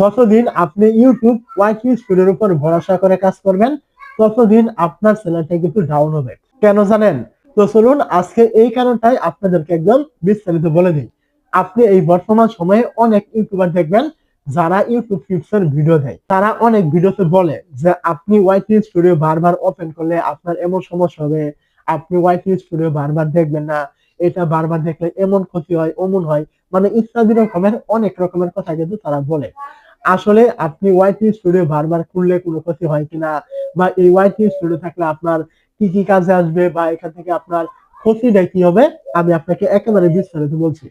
যতদিন আপনি ইউটিউব ওয়াইটি স্টুডিওর উপর ভরসা করে কাজ করবেন, ততদিন আপনার চ্যানেলটা কিন্তু ডাউন হবে। কেন জানেন? তো চলুন আজকে এই কারণটাই আপনাদেরকে একদম বিস্তারিত বলে দিই। আপনি এই বর্তমান সময়ে অনেক ইউটিউবার দেখবেন, যারা ইউটিউব টিপসের ভিডিও দেয়। তারা অনেক ভিডিওতে বলে যে, আপনি ওয়াইটি স্টুডিও বারবার ওপেন করলে আপনার এমন সমস্যা হবে। আপনি ওয়াইটি স্টুডিও বারবার দেখবেন না। এটা বারবার দেখলে এমন ক্ষতি হয়, অমন হয়। মানে ইত্যাদি রকমের অনেক রকমের কথা কিন্তু তারা বলে। আসলে আপনি ওয়াইটি স্টুডিও বারবার খুললে কোনো ক্ষতি হয় কিনা? বা এই ওয়াইটি স্টুডিও থাকলে আপনার কি কি কাজে আসবে? বা এখান থেকে আপনার ক্ষতিটা কি হবে? আমি আপনাকে একেবারে বিস্তারিত বলছি।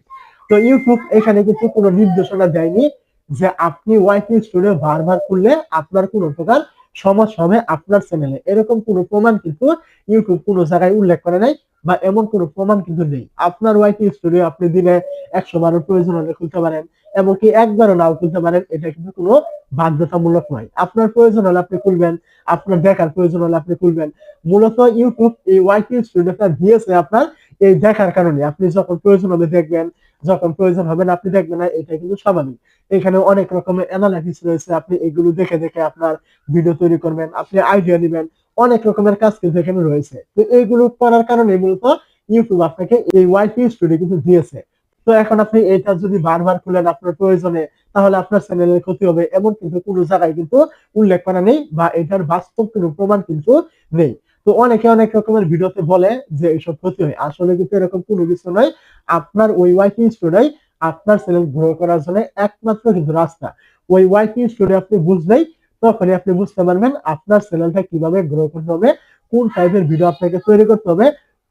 তো ইউটিউব এখানে কিন্তু কোনো নির্দেশনা দেয়নি যে আপনি ওয়াইটি স্টুডিও বারবার খুললে আপনার কোনো প্রকার সমস্যা হবে আপনার চ্যানেলে এরকম কোনো প্রমাণ কিন্তু ইউটিউব কোনো জায়গায় উল্লেখ করে নাই। বা এমন কোনো প্রমাণ কিন্তু নেই। আপনার ওয়াইটি স্টুডিও আপনি দিনে একশো বারো প্রয়োজন হলে খুলতে পারেন, এমনকি একবারও নাও খুলতে পারেন, এটা কিন্তু কোনো বাধ্যতামূলক নয়। আপনার প্রয়োজন হলে আপনি খুলবেন, আপনার দেখার প্রয়োজন হলে আপনি খুলবেন। মূলত ইউটিউব এই ওয়াইটি স্টুডিওটা দিয়েছে আপনার এই দেখার কারণে। আপনি যখন প্রয়োজন হবে দেখবেন, যখন প্রয়োজন হবে না আপনি দেখবেন না এটা কিন্তু স্বাভাবিক। এখানে অনেক রকমের অ্যানালাইসিস রয়েছে, আপনি এগুলো দেখে দেখে আপনার ভিডিও তৈরি করবেন, আপনি আইডিয়া নেবেন অনেক রকমের কাজ কিন্তু এখানে রয়েছে। তো এইগুলো করার কারণে মূলত ইউটিউব আপনাকে এই ওয়াইটি স্টুডিও কিন্তু দিয়েছে। তো এখন আপনি এটা যদি বারবার খুলেন আপনার প্রয়োজনে, তাহলে আপনার চ্যানেলের ক্ষতি হবে, এমন কিন্তু কোনো জায়গায় কিন্তু উল্লেখ করা নেই বা এটার বাস্তব কোনো প্রমাণ কিন্তু নেই। তো অনেকে অনেক রকমের ভিডিওতে বলে যে এইসব ক্ষতি হয়। আসলে কিন্তু এরকম কোনো কিছু নয়। আপনার ওই ওয়াইটি স্টুডিও আপনার চ্যানেল গ্রো করার জন্য একমাত্র কিন্তু রাস্তা। ওই ওয়াইটি স্টুডিও আপনি বুঝলেই তখনই আপনি বুঝতে পারবেন আপনার চ্যানেলটা কীভাবে গ্রো করতে হবে, কোন টাইপের ভিডিও আপনাকে তৈরি করতে হবে,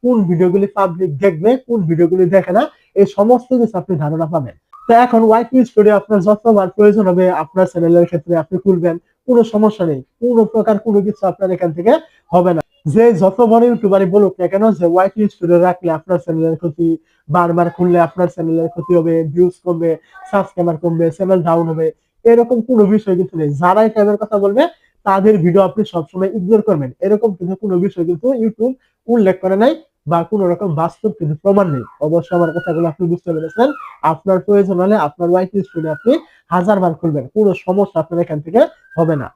কোন ভিডিওগুলি পাবলিক দেখবে, কোন ভিডিওগুলি দেখে না, এই সমস্ত কিছু আপনি ধারণা পাবেন। তো এখন ওয়াইটি স্টুডিও আপনার যতবার প্রয়োজন হবে আপনার চ্যানেলের ক্ষেত্রে আপনি খুলবেন, কোনো সমস্যা নেই, কোনো প্রকার কোনো কিছু আপনার এখান থেকে হবে না। যে যত বড় ইউটিউবারই বলুক না কেন, যে ওয়াইটি স্টুডিও রাখলে আপনার চ্যানেলের ক্ষতি, বারবার খুললে আপনার চ্যানেলের ক্ষতি হবে ভিউজ কমবে সাবস্ক্রাইবার কমবে চ্যানেল ডাউন হবে এরকম কোনো বিষয় কিন্তু নেই। যারা টাইপের কথা বলবে, তাদের ভিডিও আপনি সবসময় ইগনোর করবেন। এরকম কিন্তু কোনো বিষয় কিন্তু ইউটিউব উল্লেখ করে নাই বা কোন রকম বাস্তব কিন্তু প্রমাণ নেই। অবশ্যই আমার কথাগুলো আপনি বুঝতে পেরেছেন। আপনার প্রয়োজন হলে আপনার ওয়াইটি স্টুডিও আপনি হাজার বার খুলবেন। কোনো সমস্যা আপনার এখান থেকে হবে না।